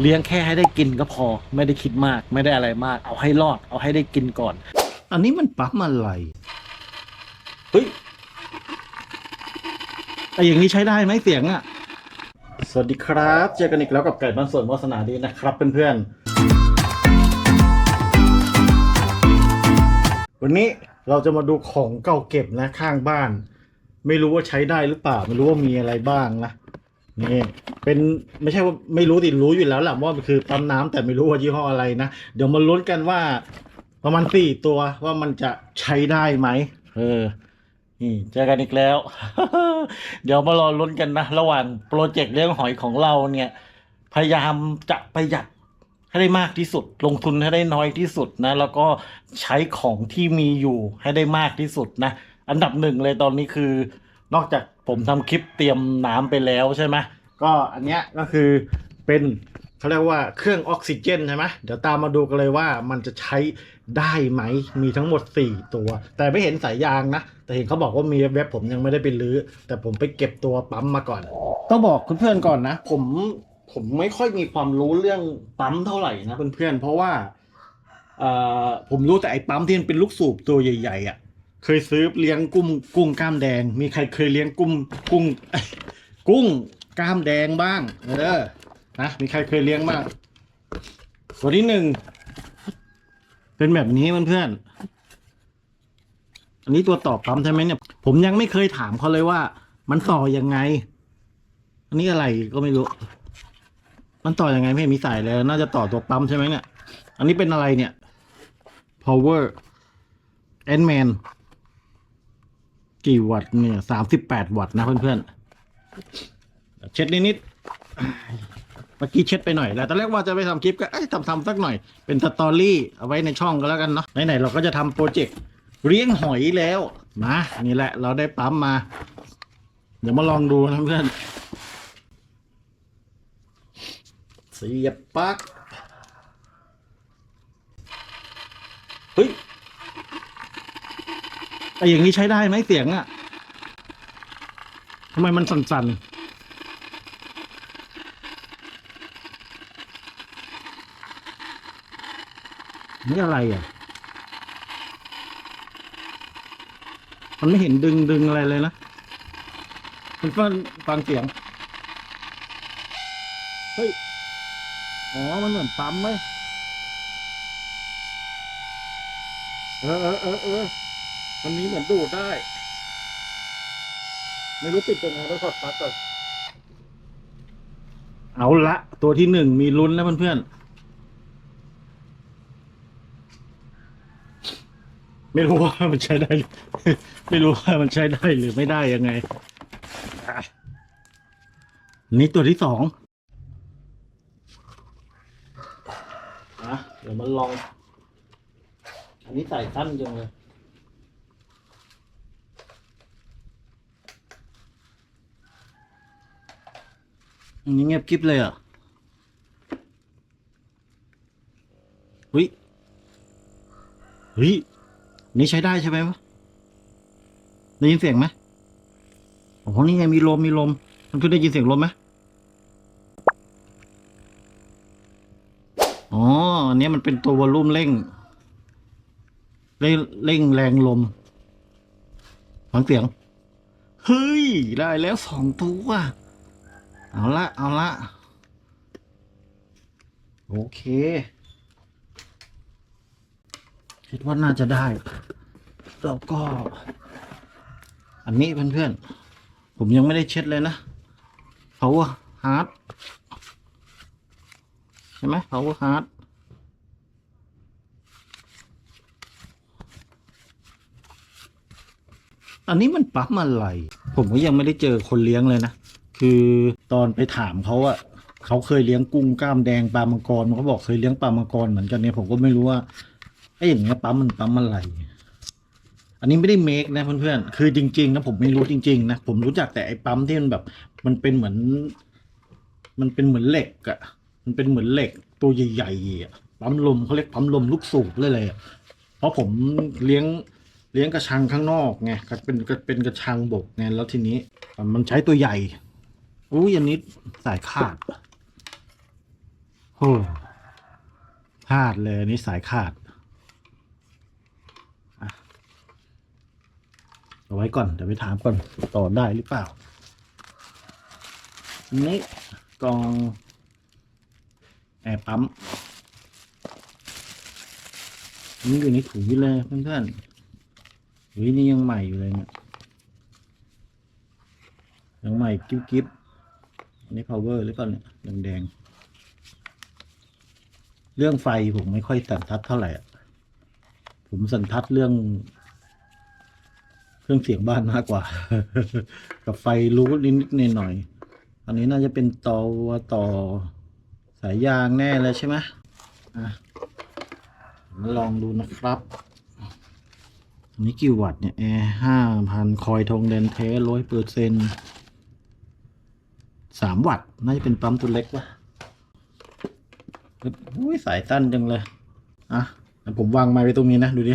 เลี้ยงแค่ให้ได้กินก็พอ ไม่ได้คิดมาก ไม่ได้อะไรมาก เอาให้รอด เอาให้ได้กินก่อน อันนี้มันปั๊มอะไรเฮ้ยไออย่างนี้ใช้ได้ไหมเสียงอะสวัสดีครับ เจอกันอีกแล้วกับไก่บ้านสวนวาสนาดีนะครับเพื่อนๆ วันนี้เราจะมาดูของเก่าเก็บนะข้างบ้าน ไม่รู้ว่าใช้ได้หรือเปล่า ไม่รู้ว่ามีอะไรบ้างนะ นี่เป็นไม่ใช่ว่าไม่รู้ดิรู้อยู่แล้วแหละว่ามันคือปั๊มน้ำแต่ไม่รู้ว่ายี่ห้ออะไรนะ เดี๋ยวมาลุ้นกันว่า ประมาณสี่ตัวว่ามันจะใช้ได้ไหมเออนี่เจอกันอีกแล้ว เดี๋ยวมารอลุ้นกันนะ ระหว่างโปรเจกต์เรื่องหอยของเราเนี่ย พยายามจะประหยัดให้ได้มากที่สุด ลงทุนให้ได้น้อยที่สุดนะ แล้วก็ใช้ของที่มีอยู่ให้ได้มากที่สุดนะ อันดับหนึ่งเลยตอนนี้คือ นอกจากผมทำคลิปเตรียมน้ำไปแล้วใช่ไหมก็อันเนี้ยก็คือเป็นเขาเรียกว่าเครื่องออกซิเจนใช่ไหมเดี๋ยวตามมาดูกันเลยว่ามันจะใช้ได้ไหมมีทั้งหมด 4 ตัว แต่ไม่เห็นสายยางนะ แต่เห็นเขาบอกว่ามีเว็บผมยังไม่ได้ไปรื้อ แต่ผมไปเก็บตัวปั๊มมาก่อน ต้องบอกเพื่อนๆก่อนนะ ผมผมไม่ค่อยมีความรู้เรื่องปั๊มเท่าไหร่นะเพื่อนๆเพราะว่าเอ่อผมรู้แต่ไอ้ปั๊มที่มันเป็นลูกสูบตัวใหญ่ๆอะ เคยซื้อเลี้ยงกุ้งกุ้งกล้ามแดง มีใครเคยเลี้ยงกุ้งกุ้งกุ้งกล้ามแดงบ้าง เออนะมีใครเคยเลี้ยงบ้างตัวที่หนึ่งเป็นแบบนี้เพื่อนๆอันนี้ตัวต่อปั๊มใช่ไหมเนี่ย ผมยังไม่เคยถามเขาเลยว่า มันต่อยังไง อันนี้อะไรก็ไม่รู้ มันต่อยังไงไม่มีสายเลยน่าจะต่อตัวปั๊มใช่ไหมเนี่ย อันนี้เป็นอะไรเนี่ย power a n man กี่วัตต์เนี่ยสามสิบแปดวัตต์นะเพื่อนๆ เช็ดนิดๆ เมื่อกี้เช็ดไปหน่อยแล้วตอนแรกว่าจะไปทำคลิปก็ทำทำสักหน่อย เป็นสตอรี่เอาไว้ในช่องก็แล้วกันเนาะ ไหนๆ เราก็จะทำโปรเจกต์เลี้ยงหอยแล้วมานี่แหละ เราได้ปั๊มมา เดี๋ยวมาลองดูนะเพื่อนเสียบปลั๊กเฮ้ย ไออย่างนี้ใช้ได้ไหมเสียงอะทำไมมันสั่นๆนี่อะไรอะ มันไม่เห็นดึงดึงอะไรเลยนะมันฟังฟังเสียง เฮ้ย อ๋อ มันเหมือนปั๊มไหมเออเออเออเออ มันมีเหมือนดูดได้ ไม่รู้ปิดยังไงต้องถอดปลั๊กก่อนเอาละตัวที่หนึ่งมีลุ้นแล้วเพื่อนๆไม่รู้ว่ามันใช้ได้ ไม่รู้ว่ามันใช้ได้หรือไม่ได้ยังไงอะนี่ตัวที่สองนะเดี๋ยวมันลอง อันนี้ใส่สั้นจังเลย อันนี้เงียบกริบเลยอะเฮ้ยเฮ้ยนี่ใช้ได้ใช่ไหมวะได้ยินเสียงไหมโอ้โหนี่ไงมีลมมีลม มันคือได้ยินเสียงลมไหมอ๋ออันนี้มันเป็นตัววอลลุ่มเร่ง เร่งเร่งแรงลมฟังเสียง เฮ้ย ได้แล้วสองตัว เอาละเอาละโอเค คิดว่าน่าจะได้แล้วก็ อันนี้เพื่อนๆ ผมยังไม่ได้เช็ดเลยนะ power hard ใช่ไหม power hard อันนี้มันปั๊มอะไร ผมก็ยังไม่ได้เจอคนเลี้ยงเลยนะ คือตอนไปถามเขาอะเขาเคยเลี้ยงกุ้งกล้ามแดงปลามังกรเขาบอกเคยเลี้ยงปลามังกรเหมือนกันเนี่ยผมก็ไม่รู้ว่าไอ้อย่างเงี้ยปั๊มมันปั๊มอะไรอันนี้ไม่ได้เมคนะเพื่อนๆ คือจริงๆนะผมไม่รู้จริงๆนะผมรู้จักแต่ไอ้ปั๊มที่มันแบบ มันเป็นเหมือน มันเป็นเหมือนเหล็กอะมันเป็นเหมือนเหล็กตัวใหญ่ๆอะปั๊มลมเขาเรียกปั๊มลมลูกสูบเลยเลยเพราะผมเลี้ยงเลี้ยงกระชังข้างนอกไงเป็นเป็นกระชังบกไงแล้วทีนี้มันใช้ตัวใหญ่ อุ้ยอันนี้สายขาดโอ้พลาดเลยอันนี้สายขาดเอาไว้ก่อน เดี๋ยวไปถามก่อนต่อได้หรือเปล่า อันนี้กองแอร์ปั๊มอันนี่อยู่ในถุงเลยเพื่อนๆเฮ้ยนี่ยังใหม่อยู่เลยเนี่ยยังใหม่กิ๊บกิ๊บ อันนี้ power หรือเปล่าเนี่ยแดงๆเรื่องไฟผมไม่ค่อยสันทัดเท่าไหร่ผมสันทัดเรื่อง เครื่องเสียงบ้านมากกว่า กับไฟรู้นิดๆหน่อยๆอันนี้น่าจะเป็นต่อต่อสายยางแน่เลยใช่ไหมอะมาลองดูนะครับอันนี้กี่วัตต์เนี่ยแอร์ห้าพันคอยทองแดนเทสร้อยเปอร์เซ็น สามวัตต์น่าจะเป็นปั๊มตัวเล็กวะอุ้ยสายสั้นจังเลย อะผมวางไม้ไว้ตรงนี้นะ ดูดิ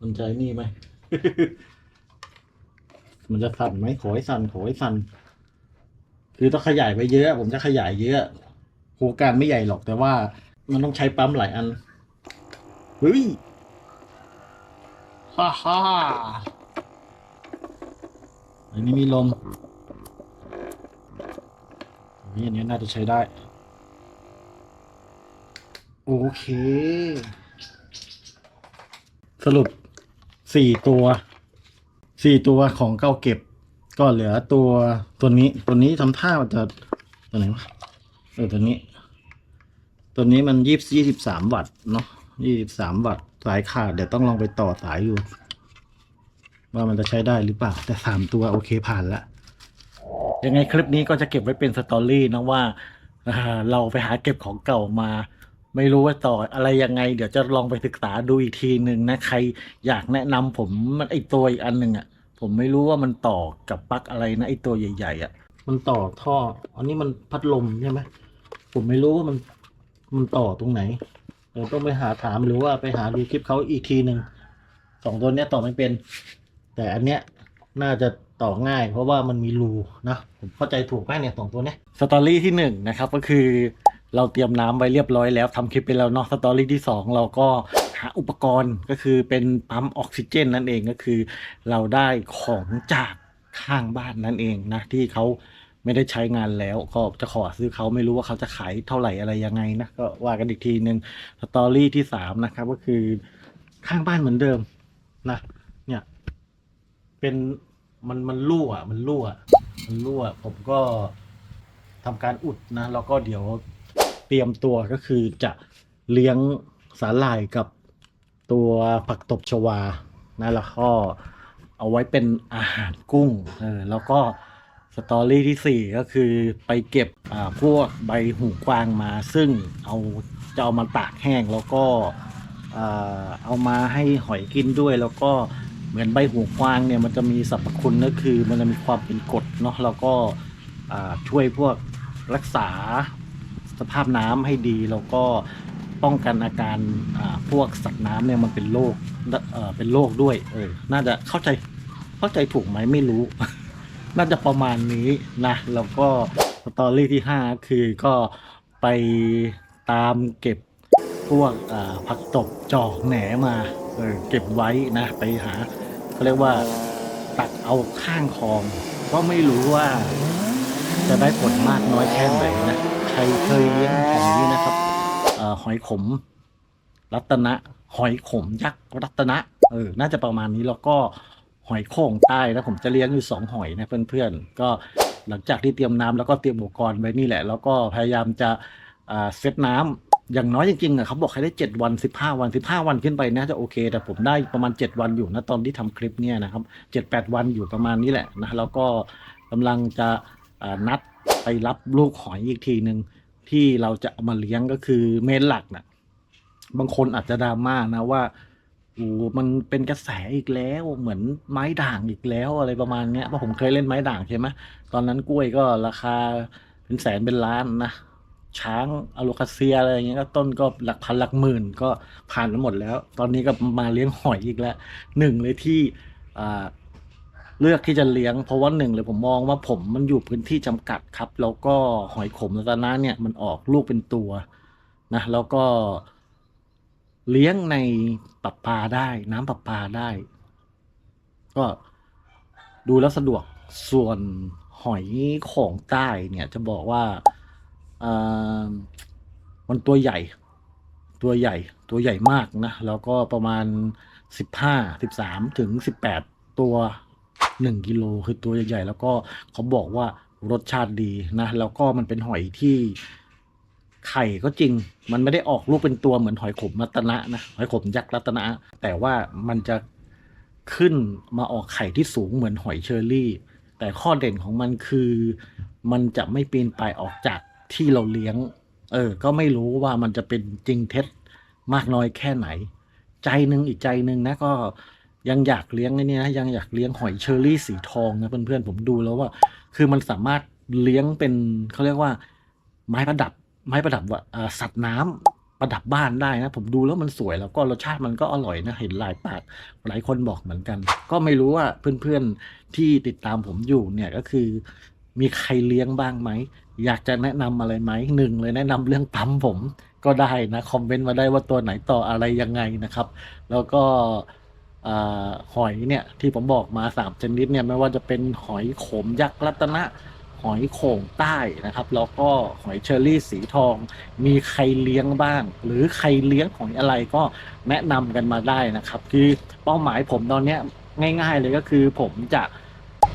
มันใจนี่ไหม มันจะสั่นไหมขอให้สั่นขอให้สั่น คือต้องขยายไปเยอะ ผมจะขยายเยอะโครงการไม่ใหญ่หรอกแต่ว่า มันต้องใช้ปั๊มหลายอันเฮ้ยฮ่าฮ่าอันนี้มีลม นนี้อันนี้น่าจะใช้ได้ โอเค สรุปสี่ตัวสี่ตัวของเก้าเก็บ ก็เหลือตัวตัวนี้ ตัวนี้ทำท่ามันจะตัวไหนวะเออตัวนี้ ตัวนี้มันยี่ยี่สิบสามวัตต์เนาะยี่สิบสามวัตต์สายขาดเดี๋ยวต้องลองไปต่อสายอยู่ ว่ามันจะใช้ได้หรือเปล่า แต่สามตัวโอเคผ่านละ ยังไงคลิปนี้ก็จะเก็บไว้เป็นสตอรี่นะว่าเราไปหาเก็บของเก่ามา ไม่รู้ว่าต่ออะไรยังไง เดี๋ยวจะลองไปศึกษาดูอีกทีหนึ่งนะใครอยากแนะนำผมมันไอตัวอีกอันหนึ่งอะ ผมไม่รู้ว่ามันต่อกับปลั๊กอะไรนะไอตัวใหญ่ ๆ อะ มันต่อท่อ อันนี้มันพัดลมใช่ไหมผมไม่รู้ว่ามันมันต่อตรงไหนเดี๋ยวต้องไปหาถามหรือว่าไปหาดูคลิปเขาอีกทีหนึ่งสองตัวเนี้ยต่อไม่เป็น แต่อันเนี้ยน่าจะ ต่อง่าย เพราะว่ามันมีรูนะผมเข้าใจถูกไหมเนี่ยสองตัวเนี้ยสตอรี่ที่หนึ่งนะครับก็คือเราเตรียมน้ำไว้เรียบร้อยแล้วทำคลิปไปแล้วเนาะสตอรี่ที่สองเราก็หาอุปกรณ์ก็คือเป็นปั๊มออกซิเจนนั่นเองก็คือ เราได้ของจากข้างบ้านนั่นเองนะที่เขาไม่ได้ใช้งานแล้วก็จะขอซื้อเขาไม่รู้ว่าเขาจะขายเท่าไหร่อะไรยังไงนะก็ว่ากันอีกทีหนึ่งสตอรี่ที่สามนะครับก็คือข้างบ้านเหมือนเดิมนะเนี่ยเป็น มันมันรั่วมันรั่วมันรั่ว ผมก็ทำการอุดนะ แล้วก็เดี๋ยวเตรียมตัวก็คือจะเลี้ยงสาหร่ายกับตัวผักตบชวานะแล้วก็เอาไว้เป็นอาหารกุ้งเออแล้วก็สตอรี่ที่สี่ก็คือไปเก็บอ่าพวกใบหูกวางมา ซึ่งเอาจะเอามาตากแห้งแล้วก็เอามาให้หอยกินด้วยแล้วก็ เหมือนใบหูกวางเนี่ยมันจะมีสรรพคุณก็คือ มันจะมีความเป็นกรดเนาะแล้วก็อ่าช่วยพวกรักษาสภาพน้ำให้ดี แล้วก็ป้องกันอาการอ่าพวกสัตว์น้ำเนี่ยมันเป็นโรคเอ่อเป็นโรคด้วยเออน่าจะเข้าใจเข้าใจถูกไหมไม่รู้ น่าจะประมาณนี้นะแล้วก็สตอรี่ที่ห้าคือก็ไปตามเก็บพวกอ่าผักตบจอกแหนมาเออเก็บไว้นะไปหา เขาเรียกว่าตักเอาข้างคลอง ก็ไม่รู้ว่าจะได้ผลมากน้อยแค่ไหนนะ ใครเคยเลี้ยงหอยนะครับอหอยขม รัตนะ หอยขมยักษ์รัตนะ เออ น่าจะประมาณนี้แล้วก็หอยโข่งใต้นะผมจะเลี้ยงอยู่สองหอยนะเพื่อนๆ ก็หลังจากที่เตรียมน้ำแล้วก็เตรียมอุปกรณ์ไว้นี่แหละ แล้วก็พยายามจะเซตน้ำ อย่างน้อยจริงๆอะเขาบอกให้ได้เจ็ดวันสิบห้าวันสิบห้าวันขึ้นไปน่าจะโอเค แต่ผมได้ประมาณเจ็ดวันอยู่นะตอนที่ทำคลิปเนี่ยนะครับเจ็ดแปดวันอยู่ประมาณนี้แหละนะแล้วก็กำลังจะนัดไปรับลูกหอยอีกทีหนึ่งที่เราจะเอามาเลี้ยงก็คือเมนหลักนะบางคนอาจจะดราม่านะว่าโอ้มันเป็นกระแสอีกแล้วเหมือนไม้ด่างอีกแล้วอะไรประมาณเนี้ยเพราะผมเคยเล่นไม้ด่างใช่ไหมตอนนั้นกล้วยก็ราคาเป็นแสนเป็นล้านนะ ช้างอโลคาเซียอะไรอย่างเงี้ยก็ต้นก็หลักพันหลักหมื่นก็ผ่านมาหมดแล้ว ตอนนี้ก็มาเลี้ยงหอยอีกแล้วหนึ่งเลยที่เลือกที่จะเลี้ยงเพราะว่าหนึ่งเลยผมมองว่าผมมันอยู่พื้นที่จำกัดครับ แล้วก็หอยขมรัตนะเนี่ยมันออกลูกเป็นตัวนะแล้วก็เลี้ยงในปรับปลาได้ น้ำปรับปลาได้ ก็ดูแล้วสะดวกส่วนหอยของใต้เนี่ยจะบอกว่า มันตัวใหญ่ ตัวใหญ่ ตัวใหญ่มากนะ แล้วก็ประมาณสิบห้าสิบสามถึงสิบแปดตัวหนึ่งกิโลคือตัวใหญ่ๆ แล้วก็เขาบอกว่ารสชาติดีนะ แล้วก็มันเป็นหอยที่ไข่ก็จริง มันไม่ได้ออกลูกเป็นตัวเหมือนหอยขมรัตนะนะ หอยขมยักษ์รัตนะ แต่ว่ามันจะขึ้นมาออกไข่ที่สูงเหมือนหอยเชอรี่ แต่ข้อเด่นของมันคือ มันจะไม่ปีนป่ายออกจาก ที่เราเลี้ยง เออ ก็ไม่รู้ว่ามันจะเป็นจริงเท็จมากน้อยแค่ไหน ใจหนึ่งอีกใจหนึ่งนะก็ยังอยากเลี้ยงไอ้นี่นะยังอยากเลี้ยงหอยเชอรี่สีทองนะเพื่อนๆผมดูแล้วว่า คือมันสามารถเลี้ยงเป็นเขาเรียกว่า ไม้ประดับ ไม้ประดับว่าอ่าสัตว์น้ำประดับบ้านได้นะ ผมดูแล้วมันสวยแล้วก็รสชาติมันก็อร่อยนะเห็นหลายปากหลายคนบอกเหมือนกัน ก็ไม่รู้ว่าเพื่อนๆที่ติดตามผมอยู่เนี่ยก็คือ มีใครเลี้ยงบ้างไหม อยากจะแนะนำอะไรไหมหนึ่งเลยแนะนำเรื่องปั๊มผมก็ได้นะ คอมเมนต์มาได้ว่าตัวไหนต่ออะไรยังไงนะครับ แล้วก็อหอยเนี่ยที่ผมบอกมาสามชนิดเนี่ยไม่ว่าจะเป็นหอยโขมยักษ์รัตนะหอยโข่งใต้นะครับ แล้วก็หอยเชอรี่สีทอง มีใครเลี้ยงบ้าง หรือใครเลี้ยงหอยอะไรก็แนะนำกันมาได้นะครับ คือเป้าหมายผมตอนนี้ง่าย ๆ เลยก็คือผมจะ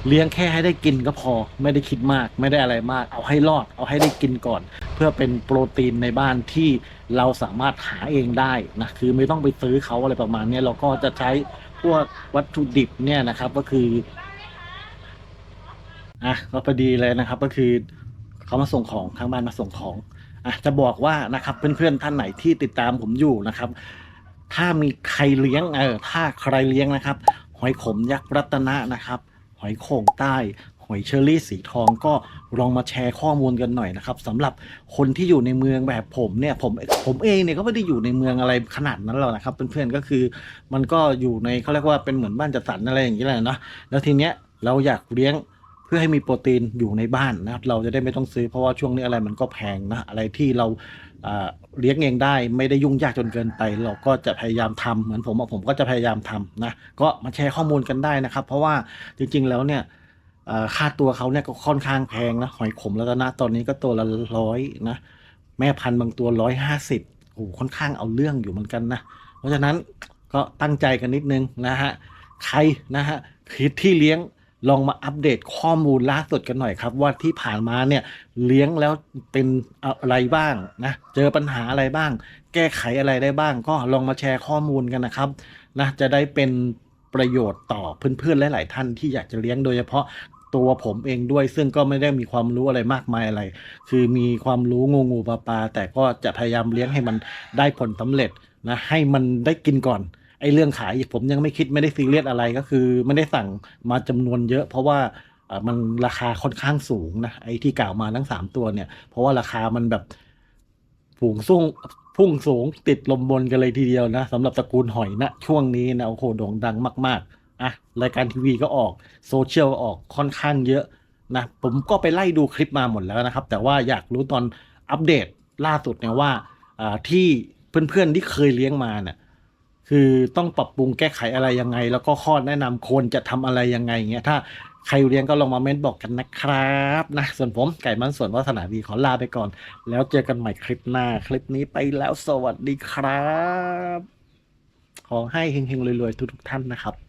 เลี้ยงแค่ให้ได้กินก็พอ ไม่ได้คิดมาก ไม่ได้อะไรมาก เอาให้รอด เอาให้ได้กินก่อน เพื่อเป็นโปรตีนในบ้านที่เราสามารถหาเองได้นะคือไม่ต้องไปซื้อเขาอะไรประมาณนี้เราก็จะใช้พวกวัตถุดิบเนี่ยนะครับก็คืออะก็พอดีเลยนะครับ ก็คือเขามาส่งของทางบ้านมาส่งของอะจะบอกว่านะครับเพื่อนๆท่านไหนที่ติดตามผมอยู่นะครับ ถ้ามีใครเลี้ยงเออถ้าใครเลี้ยงนะครับหอยขมยักษ์รัตนะนะครับ หอยโข่งใต้หอยเชอรี่สีทองก็ลองมาแชร์ข้อมูลกันหน่อยนะครับสำหรับคนที่อยู่ในเมืองแบบผมเนี่ยผมผมเองเนี่ยก็ไม่ได้อยู่ในเมืองอะไรขนาดนั้นหรอกนะครับเพื่อนๆก็คือมันก็อยู่ในเขาเรียกว่าเป็นเหมือนบ้านจัดสรรอะไรอย่างนี้แหละเนาะแล้วทีเนี้ยเราอยากเลี้ยงเพื่อให้มีโปรตีนอยู่ในบ้านนะครับเราจะได้ไม่ต้องซื้อเพราะว่าช่วงนี้อะไรมันก็แพงนะอะไรที่เราอ่า เลี้ยงเองได้ไม่ได้ยุ่งยากจนเกินไป เราก็จะพยายามทำเหมือนผมผมก็จะพยายามทำนะก็มาแชร์ข้อมูลกันได้นะครับ เพราะว่าจริงๆแล้วเนี่ยค่าตัวเขาเนี่ยก็ค่อนข้างแพงนะหอยขมแล้วนะตอนนี้ก็ตัวละร้อยนะแม่พันธุ์บางตัวร้อยห้าสิบโอ้ค่อนข้างเอาเรื่องอยู่เหมือนกันนะเพราะฉะนั้นก็ตั้งใจกันนิดนึงนะฮะใครนะฮะคิดที่เลี้ยง ลองมาอัปเดตข้อมูลล่าสุดกันหน่อยครับ ว่าที่ผ่านมาเนี่ยเลี้ยงแล้วเป็นอะไรบ้างนะเจอปัญหาอะไรบ้าง แก้ไขอะไรได้บ้าง ก็ลองมาแชร์ข้อมูลกันนะครับนะจะได้เป็นประโยชน์ต่อเพื่อนๆหลายๆท่านที่อยากจะเลี้ยงโดยเฉพาะตัวผมเองด้วยซึ่งก็ไม่ได้มีความรู้อะไรมากมายอะไร คือมีความรู้งูงูปลาปลาแต่ก็จะพยายามเลี้ยงให้มันได้ผลสำเร็จนะให้มันได้กินก่อน ไอ้เรื่องขายผมยังไม่คิดไม่ได้ซีเรียสอะไรก็คือ ไม่ได้สั่งมาจำนวนเยอะ เพราะว่ามันราคาค่อนข้างสูงนะไอ้ที่กล่าวมาทั้งสามตัวเนี่ย เพราะว่าราคามันแบบผูงสูงพุ่งสูงติดลมบนกันเลยทีเดียวนะสำหรับตระกูลหอยนะช่วงนี้นะโอ้โหโด่งดังมากๆอะรายการทีวีก็ออกโซเชียลก็ออกค่อนข้างเยอะนะผมก็ไปไล่ดูคลิปมาหมดแล้วนะครับ แต่ว่าอยากรู้ตอนอัปเดตล่าสุดเนี่ยว่าอ่าที่เพื่อนๆที่เคยเลี้ยงมาเนี่ย คือต้องปรับปรุงแก้ไขอะไรยังไง แล้วก็ข้อแนะนำควรจะทำอะไรยังไงเงี้ยถ้าใครเรียนก็ลองมาเม้นบอกกันนะครับนะส่วนผมไก่มันส่วนวัฒนาดีขอลาไปก่อน แล้วเจอกันใหม่คลิปหน้า คลิปนี้ไปแล้วสวัสดีครับ ขอให้เฮงๆรวยๆทุกๆท่านนะครับ